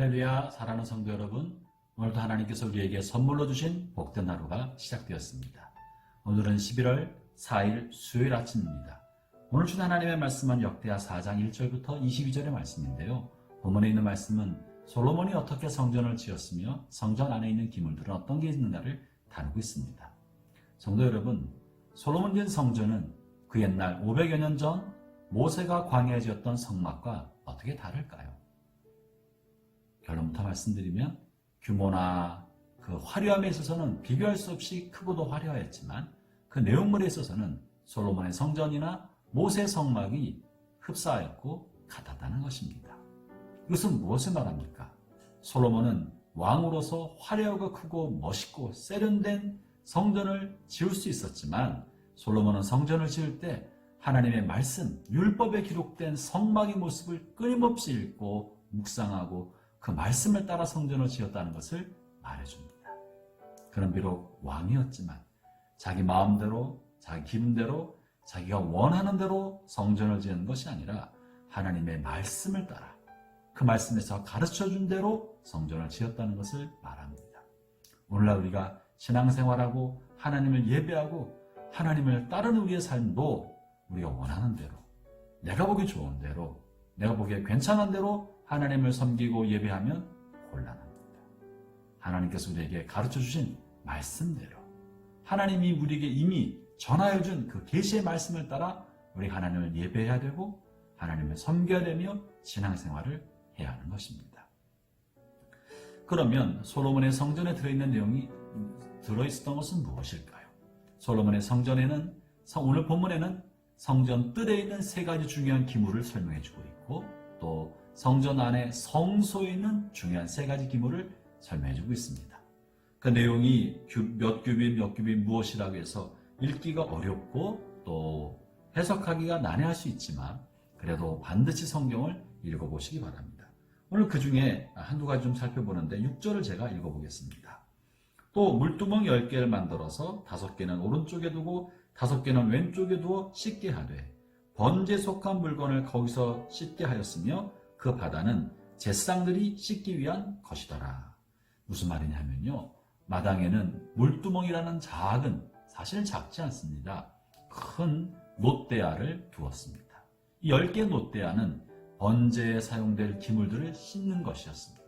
할렐루야 사랑하는 성도 여러분 오늘도 하나님께서 우리에게 선물로 주신 복된 하루가 시작되었습니다. 오늘은 11월 4일 수요일 아침입니다. 오늘 준 하나님의 말씀은 역대하 4장 1절부터 22절의 말씀인데요. 본문에 있는 말씀은 솔로몬이 어떻게 성전을 지었으며 성전 안에 있는 기물들은 어떤 게 있는가를 다루고 있습니다. 성도 여러분, 솔로몬 지은 성전은 그 옛날 500여 년 전 모세가 광야에 지었던 성막과 어떻게 다를까요? 결론부터 말씀드리면 규모나 그 화려함에 있어서는 비교할 수 없이 크고도 화려했지만 그 내용물에 있어서는 솔로몬의 성전이나 모세 성막이 흡사하였고 같았다는 것입니다. 이것은 무엇을 말합니까? 솔로몬은 왕으로서 화려하고 크고 멋있고 세련된 성전을 지을 수 있었지만 솔로몬은 성전을 지을 때 하나님의 말씀, 율법에 기록된 성막의 모습을 끊임없이 읽고 묵상하고 그 말씀을 따라 성전을 지었다는 것을 말해줍니다. 그는 비록 왕이었지만 자기 마음대로, 자기 기분대로, 자기가 원하는 대로 성전을 지은 것이 아니라 하나님의 말씀을 따라 그 말씀에서 가르쳐 준 대로 성전을 지었다는 것을 말합니다. 오늘날 우리가 신앙생활하고 하나님을 예배하고 하나님을 따르는 우리의 삶도 우리가 원하는 대로 내가 보기 좋은 대로 내가 보기에 괜찮은 대로 하나님을 섬기고 예배하면 곤란합니다. 하나님께서 우리에게 가르쳐 주신 말씀대로 하나님이 우리에게 이미 전하여 준 그 계시의 말씀을 따라 우리 하나님을 예배해야 되고 하나님을 섬겨야 되며 신앙생활을 해야 하는 것입니다. 그러면 솔로몬의 성전에 들어있는 내용이 들어있었던 것은 무엇일까요? 솔로몬의 성전에는 오늘 본문에는 성전 뜰에 있는 세 가지 중요한 기물을 설명해 주고 있고 또 성전 안에 성소에 있는 중요한 세 가지 기물을 설명해 주고 있습니다. 그 내용이 몇 규빗 몇 규빗 무엇이라고 해서 읽기가 어렵고 또 해석하기가 난해할 수 있지만 그래도 반드시 성경을 읽어보시기 바랍니다. 오늘 그 중에 한두 가지 좀 살펴보는데 6절을 제가 읽어보겠습니다. 또 물두멍 10개를 만들어서 5개는 오른쪽에 두고 5개는 왼쪽에 두어 씻게 하되 번제 속한 물건을 거기서 씻게 하였으며 그 바다는 제상들이 씻기 위한 것이더라. 무슨 말이냐면요. 마당에는 물두멍이라는 작은 사실 작지 않습니다. 큰 노대야를 두었습니다. 이 10개의 노대야는 번제에 사용될 기물들을 씻는 것이었습니다.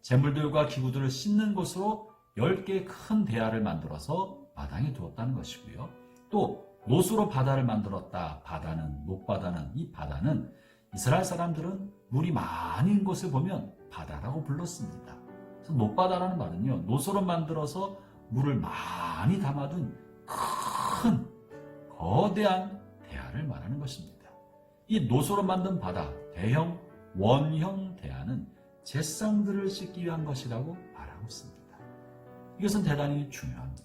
재물들과 기구들을 씻는 곳으로 10개의 큰 대야를 만들어서 마당에 두었다는 것이고요. 또 노수로 바다를 만들었다. 바다는 못바다는 이 바다는 이스라엘 사람들은 물이 있는 곳을 보면 바다라고 불렀습니다. 그래서 못바다라는 말은요. 노수로 만들어서 물을 많이 담아둔 큰 거대한 대야를 말하는 것입니다. 이 노수로 만든 바다, 대형 원형 대야는 제상들을 씻기 위한 것이라고 말하고 있습니다. 이것은 대단히 중요합니다.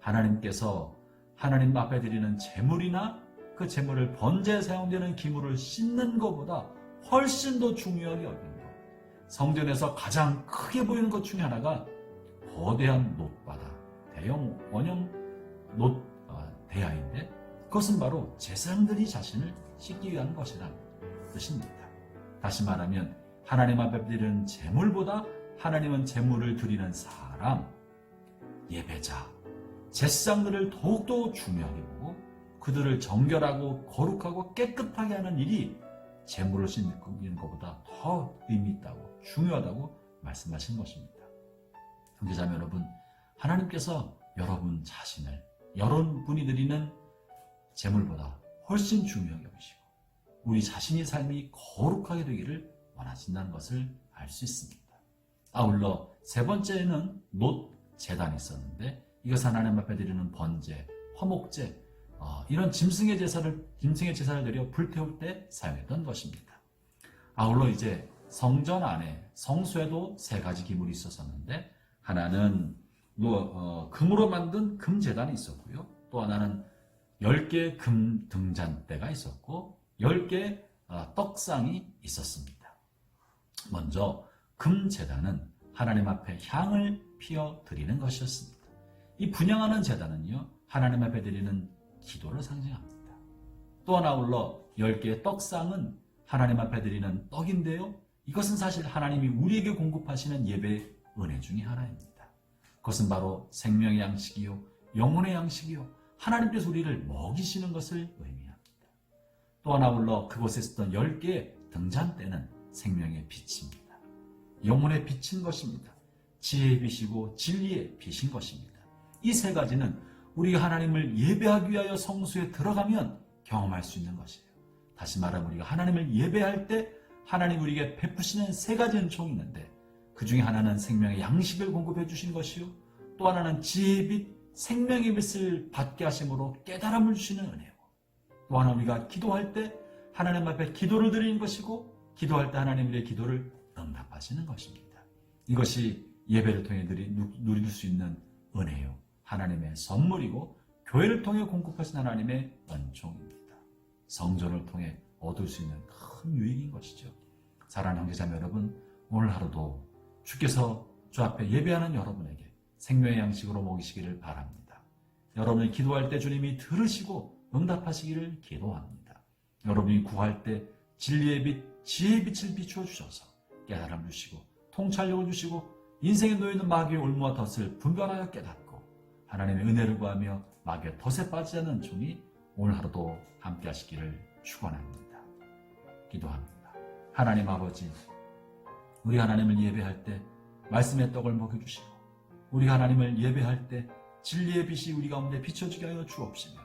하나님께서 하나님 앞에 드리는 제물이나 그 제물을 번제에 사용되는 기물을 씻는 것보다 훨씬 더 중요하게 여기는 것. 성전에서 가장 크게 보이는 것 중에 하나가 거대한 놋바다, 대형 원형 놋 어, 대야인데 그것은 바로 제사장들이 자신을 씻기 위한 것이라는 뜻입니다. 다시 말하면 하나님 앞에 드리는 제물보다 하나님은 제물을 드리는 사람, 예배자, 제사장들을 더욱더 중요하게 보고 그들을 정결하고 거룩하고 깨끗하게 하는 일이 제물을 씻는 것보다 더 의미 있다고 중요하다고 말씀하신 것입니다. 형제자매 여러분, 하나님께서 여러분 자신을 여러분이 드리는 제물보다 훨씬 중요하게 보시고 우리 자신의 삶이 거룩하게 되기를 원하신다는 것을 알 수 있습니다. 아울러 세 번째는 놋 재단이 있었는데 이것은 하나님 앞에 드리는 번제, 화목제 어, 이런 짐승의 제사를 짐승의 제사를 드려 불태울 때 사용했던 것입니다. 아울러 이제 성전 안에 성소에도 세 가지 기물이 있었었는데 하나는 어, 금으로 만든 금재단이 있었고요. 또 하나는 10개의 금 등잔대가 있었고 10개의 어, 떡상이 있었습니다. 먼저 금재단은 하나님 앞에 향을 피어 드리는 것이었습니다. 이 분양하는 재단은요. 하나님 앞에 드리는 기도를 상징합니다. 또 하나 올러 10개의 떡상은 하나님 앞에 드리는 떡인데요. 이것은 사실 하나님이 우리에게 공급하시는 예배 은혜 중의 하나입니다. 그것은 바로 생명의 양식이요, 영혼의 양식이요, 하나님께서 우리를 먹이시는 것을 의미합니다. 또 하나 불러 그곳에 있었던 열 개의 등잔대는 생명의 빛입니다. 영혼의 빛인 것입니다. 지혜의 빛이고 진리의 빛인 것입니다. 이 세 가지는 우리가 하나님을 예배하기 위하여 성수에 들어가면 경험할 수 있는 것이에요. 다시 말하면 우리가 하나님을 예배할 때 하나님 우리에게 베푸시는 세 가지 은총이 있는데 그 중에 하나는 생명의 양식을 공급해 주신 것이요. 또 하나는 지혜의 빛, 생명의 빛을 받게 하심으로 깨달음을 주시는 은혜요. 또 하나 우리가 기도할 때 하나님 앞에 기도를 드리는 것이고 기도할 때 하나님 우리의 기도를 응답하시는 것입니다. 이것이 예배를 통해 누릴 수 있는 은혜요. 하나님의 선물이고 교회를 통해 공급하신 하나님의 은총입니다. 성전을 통해 얻을 수 있는 큰 유익인 것이죠. 사랑하는 형제자매 여러분, 오늘 하루도 주께서 주 앞에 예배하는 여러분에게 생명의 양식으로 먹이시기를 바랍니다. 여러분이 기도할 때 주님이 들으시고 응답하시기를 기도합니다. 여러분이 구할 때 진리의 빛, 지혜의 빛을 비추어 주셔서 깨달음 주시고 통찰력을 주시고 인생에 놓여있는 마귀의 올무와 덫을 분별하여 깨닫고 하나님의 은혜를 구하며 마귀의 덫에 빠지지 않는 종이 오늘 하루도 함께 하시기를 축원합니다. 기도합니다. 하나님 아버지, 우리 하나님을 예배할 때 말씀의 떡을 먹여 주시고 우리 하나님을 예배할 때 진리의 빛이 우리 가운데 비춰지게 하여 주옵시며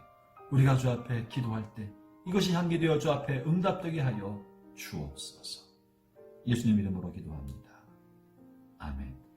우리가 주 앞에 기도할 때 이것이 향기 되어 주 앞에 응답되게 하여 주옵소서. 예수님 이름으로 기도합니다. 아멘.